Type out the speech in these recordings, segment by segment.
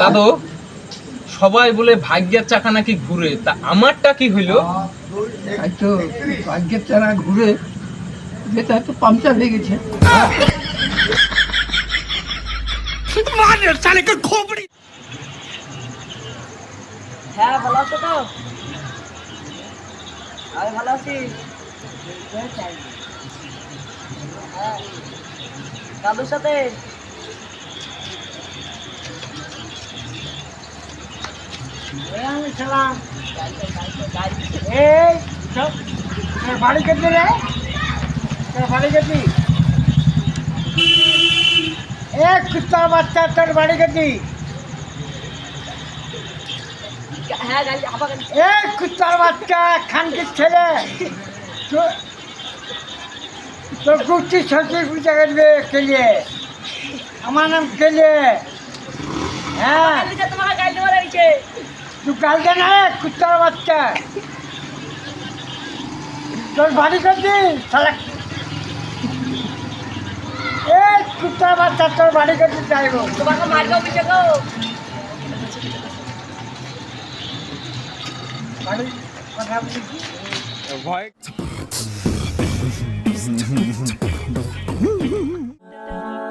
দাদু সবাই বলে ভাগ্যের চাকা নাকি ঘুরে। তা আমারটা কি হইল? তো ভাগ্যের তারা ঘুরে যেটা তো পাংচার হয়ে গেছে। হ্যাঁ ভালো আছো তো? আমি ভালো আছি। হ্যাঁ। দাদুর সাথে? এক কুত্তার বাচ্চা তোর বাড়ি কেটে এই কুত্তার বাচ্চা খানকির ছেলে তোর কুর্তি সরষে পূজা আমার নাম কেলে হ্যাঁ কালকে না কুত্তার বাচ্চা। তোর বাড়ি করছি কুত্তার বাচ্চা তোর বাড়ি করতে চাইব? তোমাকে মারবো ভয়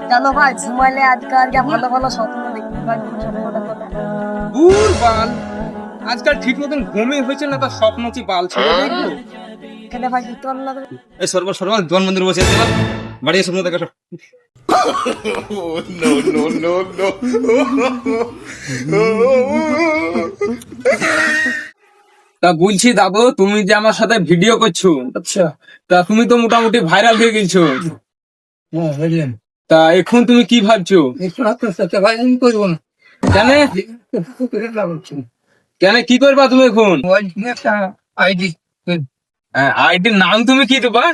জানো ভাই ঘুমাইলে আজকাল যা ভালো ভালো স্বপ্ন দেখতে পাই বাল আজকাল ঠিক মতন ঘুমই হয়েছে না তার স্বপ্ন কি বাল ছেড়ে দেখব এখানে ভাই পারল না এই সর্ব সর্ব দোয়ান মন্দির বসে আছে বাড়ি স্বপ্ন দেখা সব তা বলছি দাদু তুমি যে আমার সাথে ভিডিও করছ আচ্ছা তা তুমি তো মোটামুটি ভাইরাল হয়ে গেছো। হ্যাঁ তা এখন তুমি কি ভাবছ? আমি করব না। কেন? কেন কি করবা তুমি এখন? আইডি আইডির নাম তুমি কি দেবা?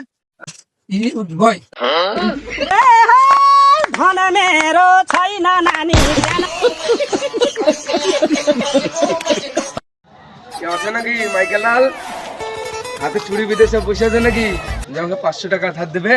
আছে নাকি মাইকেল লাল? হাতে চুরি বিদেশে বসে আছে নাকি? যে আমাকে পাঁচশো টাকা ধার দেবে।